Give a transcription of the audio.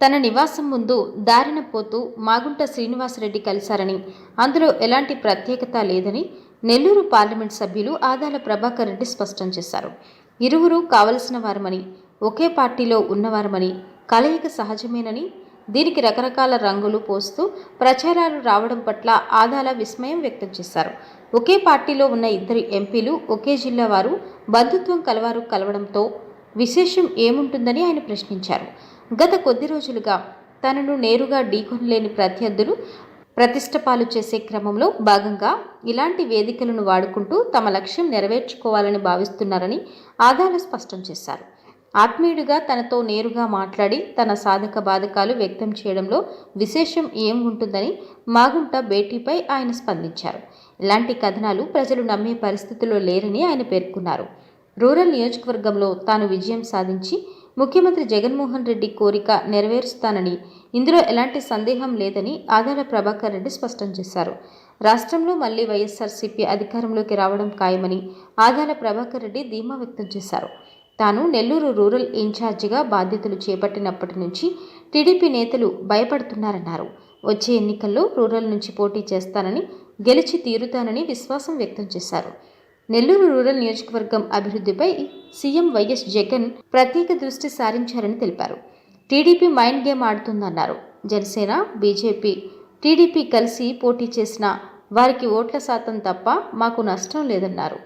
తన నివాసం ముందు దారిన పోతూ మాగుంట శ్రీనివాసరెడ్డి కలిశారని అందులో ఎలాంటి ప్రత్యేకత లేదని నెల్లూరు పార్లమెంట్ సభ్యులు ఆదాల ప్రభాకర్ రెడ్డి స్పష్టం చేశారు. ఇరువురు కావలసిన వారమని ఒకే పార్టీలో ఉన్నవారమని కలయిక సహజమేనని దీనికి రకరకాల రంగులు పోస్తూ ప్రచారాలు రావడం పట్ల ఆదాల విస్మయం వ్యక్తం చేశారు. ఒకే పార్టీలో ఉన్న ఇద్దరు ఎంపీలు ఒకే జిల్లా వారు బంధుత్వం కలవారు కలవడంతో విశేషం ఏముంటుందని ఆయన ప్రశ్నించారు. గత కొద్ది రోజులుగా తనను నేరుగా ఢీకొనలేని ప్రత్యర్థులు ప్రతిష్టపాలు చేసే క్రమంలో భాగంగా ఇలాంటి వేదికలను వాడుకుంటూ తమ లక్ష్యం నెరవేర్చుకోవాలని భావిస్తున్నారని ఆదాలు స్పష్టం చేశారు. ఆత్మీయుడిగా తనతో నేరుగా మాట్లాడి తన సాధక బాధకాలు వ్యక్తం చేయడంలో విశేషం ఏం ఉంటుందని మాగుంట భేటీపై ఆయన స్పందించారు. ఇలాంటి కథనాలు ప్రజలు నమ్మే పరిస్థితిలో లేరని ఆయన పేర్కొన్నారు. రూరల్ నియోజకవర్గంలో తాను విజయం సాధించి ముఖ్యమంత్రి జగన్మోహన్ రెడ్డి కోరిక నెరవేరుస్తానని ఇందులో ఎలాంటి సందేహం లేదని ఆదాల ప్రభాకర్ రెడ్డి స్పష్టం చేశారు. రాష్ట్రంలో మళ్ళీ వైఎస్ఆర్సీపీ అధికారంలోకి రావడం ఖాయమని ఆదాల ప్రభాకర్ రెడ్డి ధీమా వ్యక్తం చేశారు. తాను నెల్లూరు రూరల్ ఇన్ఛార్జిగా బాధ్యతలు చేపట్టినప్పటి నుంచి టీడీపీ నేతలు భయపడుతున్నారన్నారు. వచ్చే ఎన్నికల్లో రూరల్ నుంచి పోటీ చేస్తానని గెలిచి తీరుతానని విశ్వాసం వ్యక్తం చేశారు. నెల్లూరు రూరల్ నియోజకవర్గం అభివృద్ధిపై సీఎం వైఎస్ జగన్ ప్రత్యేక దృష్టి సారించారని తెలిపారు. టీడీపీ మైండ్ గేమ్ ఆడుతుందన్నారు. జనసేన బీజేపీ టీడీపీ కలిసి పోటీ చేసిన వారికి ఓట్ల శాతం తప్ప మాకు నష్టం లేదన్నారు.